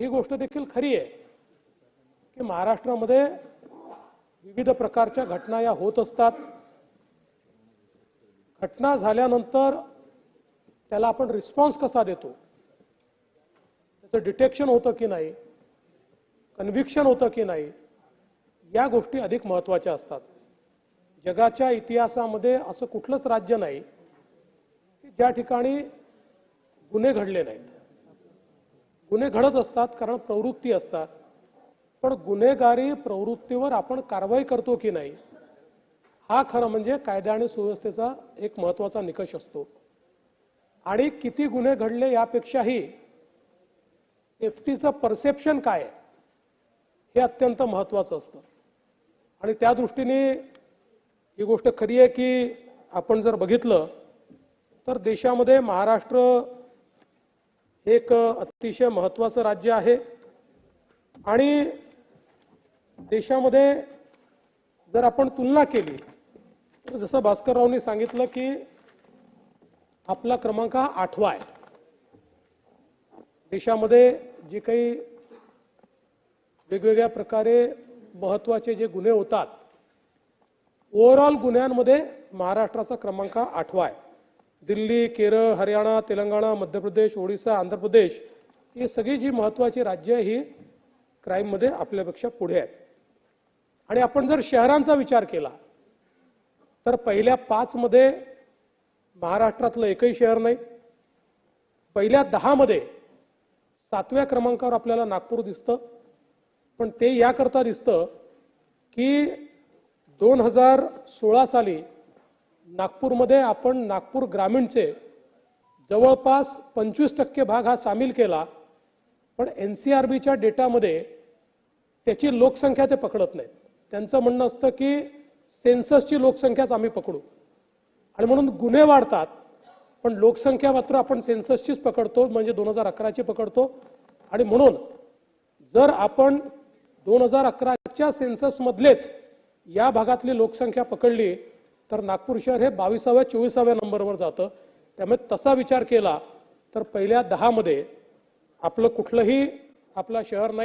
ही गोष्ट देखील खरी आहे की महाराष्ट्रामध्ये विविध प्रकारच्या घटना या होत असतात. घटना झाल्यानंतर त्याला आपण रिस्पॉन्स कसा देतो? त्याचं डिटेक्शन होतं की नाही? कन्व्हिक्शन होतं की नाही? या गोष्टी अधिक महत्त्वाच्या असतात. जगाच्या इतिहासामध्ये असं कुठलंच राज्य नाही की ज्या ठिकाणी गुन्हे घडले नाहीत. गुन्हे घडत असतात कारण प्रवृत्ती असतात. पण गुन्हेगारी प्रवृत्तीवर आपण कारवाई करतो की नाही? हा खरं म्हणजे कायदा आणि सुव्यवस्थेचा एक महत्त्वाचा निकष असतो. आणि किती गुन्हे घडले यापेक्षाही सेफ्टीचं परसेप्शन काय हे अत्यंत महत्वाचं असतं. आणि त्या दृष्टीने ही गोष्ट खरी आहे की आपण जर बघितलं तर देशामध्ये महाराष्ट्र एक अतिशय महत्वाचं राज्य आहे. आणि देशामध्ये जर आपण तुलना केली तर जसं भास्कररावनी सांगितलं की आपला क्रमांक हा आठवा आहे. देशामध्ये जे काही वेगवेगळ्या प्रकारे महत्त्वाचे जे गुन्हे होतात ओव्हरऑल गुन्ह्यांमध्ये महाराष्ट्राचा क्रमांक आठवा आहे. दिल्ली केरळ हरियाणा तेलंगणा मध्य प्रदेश ओडिसा आंध्र प्रदेश ही सगळी जी महत्वाची राज्य ही क्राईममध्ये आपल्यापेक्षा पुढे आहेत. आणि आपण जर शहरांचा विचार केला तर पहिल्या पाचमध्ये महाराष्ट्रातलं एकही शहर नाही. पहिल्या दहामध्ये सातव्या क्रमांकावर आपल्याला नागपूर दिसतं. पण ते याकरता दिसतं की दोन हजार सोळा साली नागपूरमध्ये आपण नागपूर ग्रामीणचे जवळपास पंचवीस टक्के भाग हा सामील केला पण एन सी आर बीच्या डेटामध्ये त्याची लोकसंख्या ते पकडत नाहीत. त्यांचं म्हणणं असतं की सेन्ससची लोकसंख्याच आम्ही पकडू. आणि म्हणून गुन्हे वाढतात पण लोकसंख्या मात्र आपण सेन्ससचीच पकडतो म्हणजे दोन हजार अकराची पकडतो. आणि म्हणून जर आपण दोन हजार अकराच्या सेन्ससमधलेच या भागातली लोकसंख्या पकडली तर नागपूर शहर हे बावीसाव्या चोवीसाव्या नंबरवर जातं. त्यामुळे तसा विचार केला तर पहिल्या दहामध्ये आपलं कुठलंही आपलं शहर नाही.